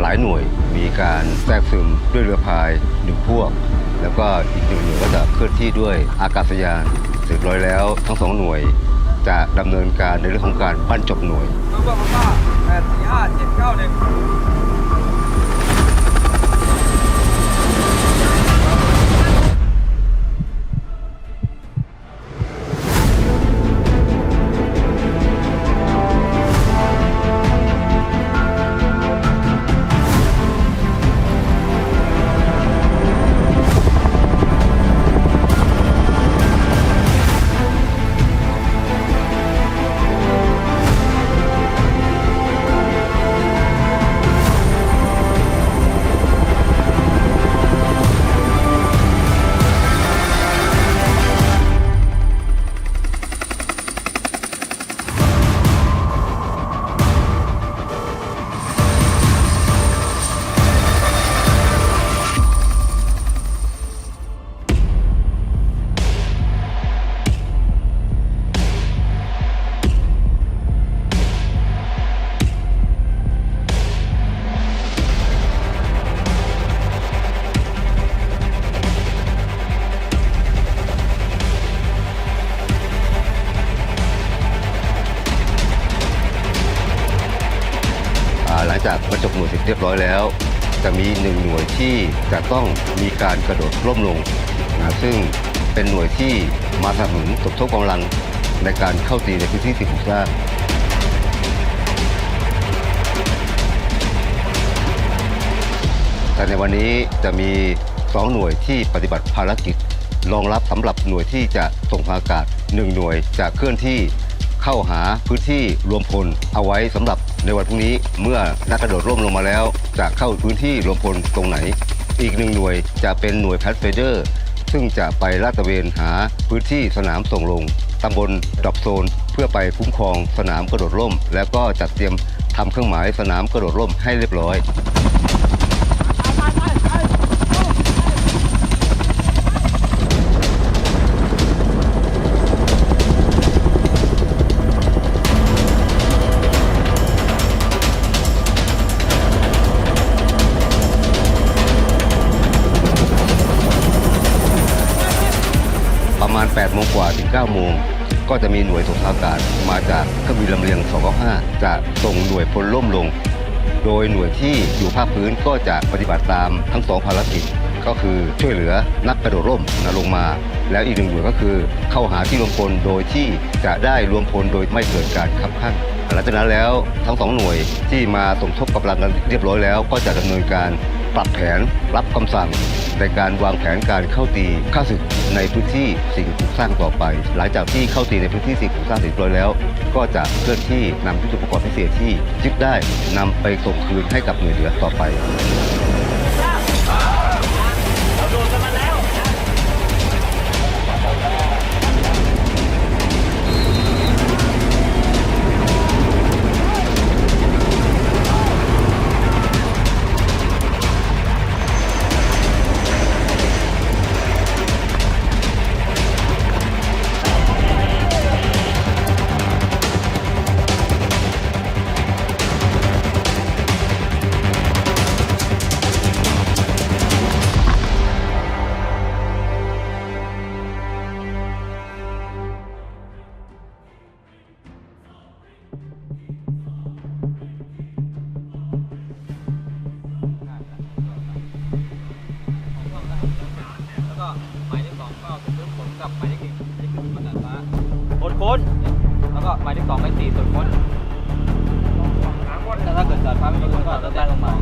หลายหน่วยมีการแทรกซึมด้วยเรือพายหนึ่งพวก แล้วก็อีกหนึ่งหน่วยก็จะเคลื่อนที่ด้วยอากาศยานเสร็จร้อยแล้วทั้งสองหน่วยจะดำเนินการในเรื่องของการปั้นจบหน่วย number ผมว่า845 791 เรียบร้อยแล้ว จะมีหนึ่งหน่วยที่จะต้องมีการกระโดดร่มลงนะซึ่งเป็นหน่วยที่มาสนับสนุนสมทบกำลังในการเข้าตีในพื้นที่สิ่ถูกสร้างแต่ในวันนี้จะมีสองหน่วยที่ปฏิบัติภารกิจ รองรับสำหรับหน่วยที่จะส่งทางอากาศหนึ่งหน่วยจะเคลื่อนที่เข้าหาพื้นที่รวมพลเอาไว้สำหรับ ในวันพรุ่งนี้เมื่อนักกระโดดร่มลงมาแล้ว จะเข้าพื้นที่รวมพลตรงไหน อีกหนึ่งหน่วยจะเป็นหน่วยแพทเฟเดอร์ ซึ่งจะไปลาดตระเวนหาพื้นที่สนามส่งลงตำบลดอกโซน เพื่อไปคุ้มครองสนามกระโดดร่ม แล้วก็จัดเตรียมทำเครื่องหมายสนามกระโดดร่มให้เรียบร้อย โมงกว่าถึง9โมงก็จะมีหน่วยส่งทางอากาศมาจากเครื่องบินลำเลียง 295 จะส่งหน่วยพลล่มลง โดยหน่วยที่อยู่ภาคพื้นก็จะปฏิบัติตามทั้งสองภารกิจก็คือช่วยเหลือนักกระโดดร่มนะลงมา แล้วอีกหนึ่งหน่วยก็คือ เข้าหาที่รวมพลโดยที่จะได้รวมพลโดยไม่เกิดการขับข้างหลังจากนั้นแล้วทั้งสองหน่วยที่มาสมทบกำลังกันเรียบร้อยแล้ว ก็จะดำเนินการ ปรับแผนรับคำสั่ง ในการวางแผนการเข้าตีข้าศึกในพื้นที่สิ่งปลูกสร้างต่อไป หลังจากที่เข้าตีในพื้นที่สิ่งปลูกสร้างเสร็จเรียบร้อยแล้ว ก็จะเคลื่อนที่นำยุทธุปกรณ์พิเศษที่ยึดได้นำไปส่งคืนให้กับหน่วยเหลือต่อไป ก็หมายเลขสองหมายเลขสี่ส่วนค้นแต่ถ้าเกิดดัดฟ้าไม่มีคนก็จะได้ลงมา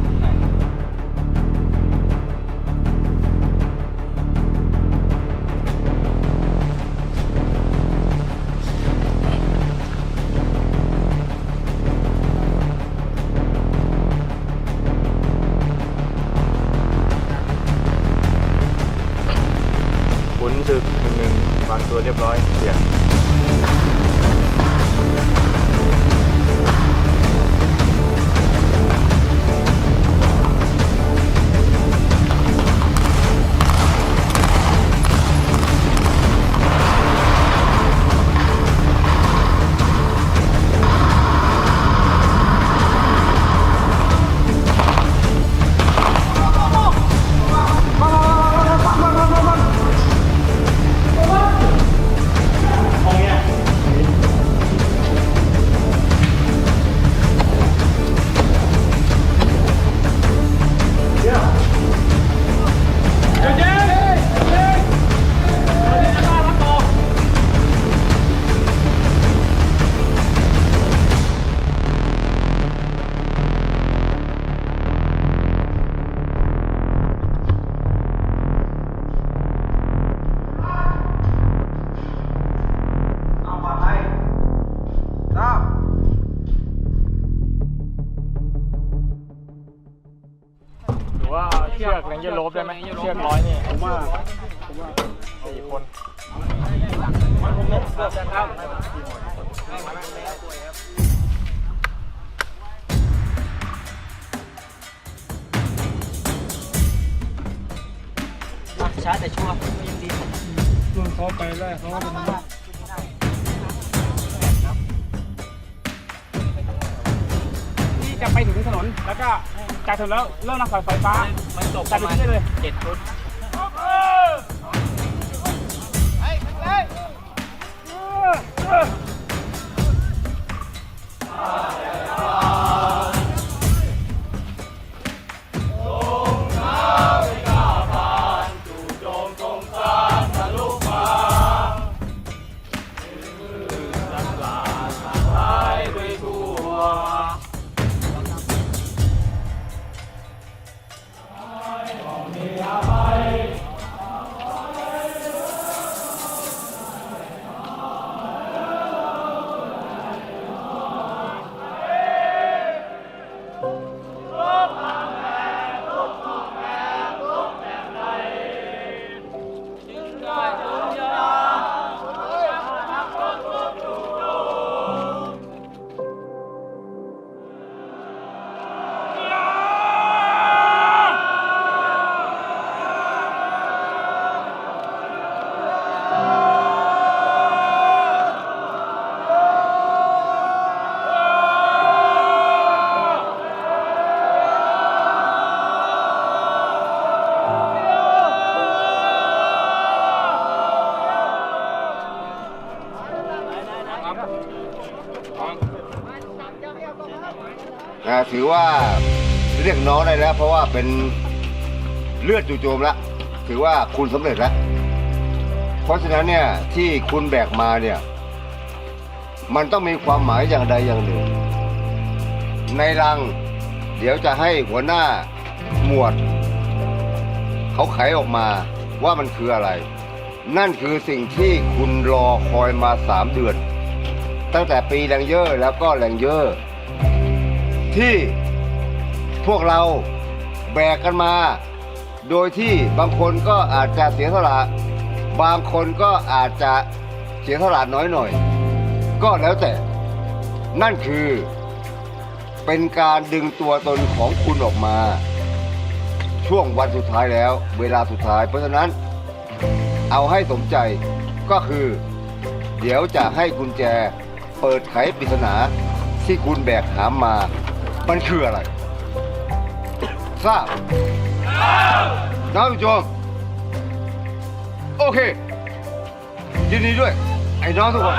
บได้ไหมเชือกร้อยนี่ผมว่าสี่คนช้าแต่ชัวร์ยังดีรุ่นเขาไปแรกเขาก็เป็นที่จะไปถึงถนนแล้วก็ จากถนนแล้วเริ่มนำสายไฟฟ้า มันตกจัดไปที่เลยเจ็ดชุด อ่าถือว่าเรียกน้องได้แล้ว เพราะว่าเป็นเลือดจู่โจมแล้วถือว่าคุณสำเร็จแล้วเพราะฉะนั้นเนี่ยที่คุณแบกมาเนี่ย มันต้องมีความหมายอย่างใดอย่างหนึ่ง ในรัง เดี๋ยวจะให้หัวหน้าหมวด เขาไขออกมาว่ามันคืออะไร นั่นคือสิ่งที่คุณรอคอยมาสามเดือน ตั้งแต่ปีแรงเยอร์แล้วก็แรงเยอร์ ที่พวกเราแบกกันมา โดยที่บางคนก็อาจจะเสียสละบางคนก็อาจจะเสียสละน้อยหน่อย ก็แล้วแต่ นั่นคือ เป็นการดึงตัวตนของคุณออกมา ช่วงวันสุดท้ายแล้ว เวลาสุดท้าย เพราะฉะนั้น เอาให้สมใจก็คือ เดี๋ยวจะให้กุญแจ เปิดไขปริศนาที่คุณแบกหามมา มันคืออะไร ทราบน้องผู้ชมโอเคยินดีด้วย ไอ้น้องทุกคน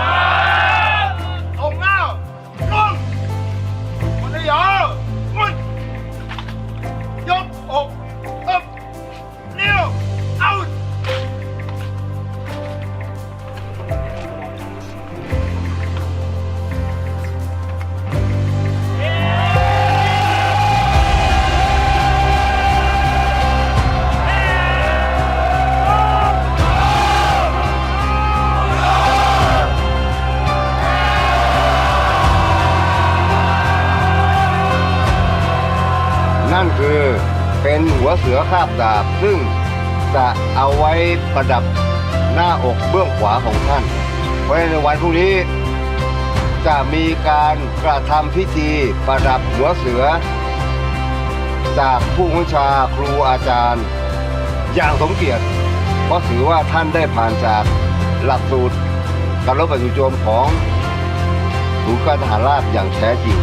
คาบดาบซึ่งจะเอาไว้ประดับหน้าอกเบื้องขวาของท่านเพราะในวันพรุ่งนี้ จะมีการกระทำพิธีประดับหัวเสือ จากผู้บัญชาครูอาจารย์ อย่างสมเกียรติเพราะถือว่าท่านได้ผ่านจากหลักสูตรการรบประจุโจมของศูนย์การทหารราบอย่างแท้จริง